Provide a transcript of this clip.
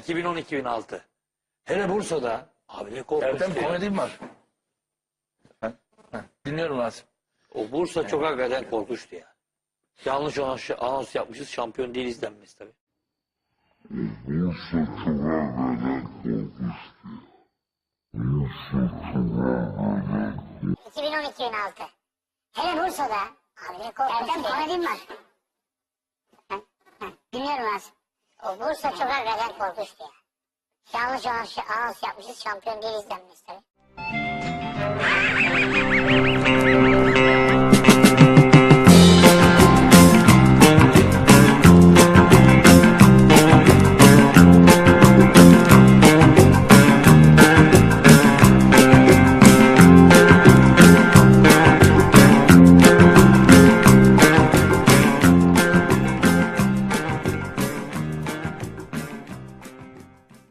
2010-2006. Hele Bursa'da abi ne korkunçtu Ertem ya. komedim var. Ha? Ha, Dinliyorum Rasim. O Bursa çok hakikaten korkunçtu ya. Yanlış anons, anons yapmışız şampiyon değiliz denmesi tabii. Bursa çok evvelen korkmuştu. Bursa çok evvelen 2010-2006. Hele Bursa'da abi ne korkunç Ertem komedim var. Ha, ha, Dinliyorum Rasim. O Bursa çok hakikaten korkunçtu ya. Yanlış anons, anons yapmışız şampiyon değiliz denmesi tabii.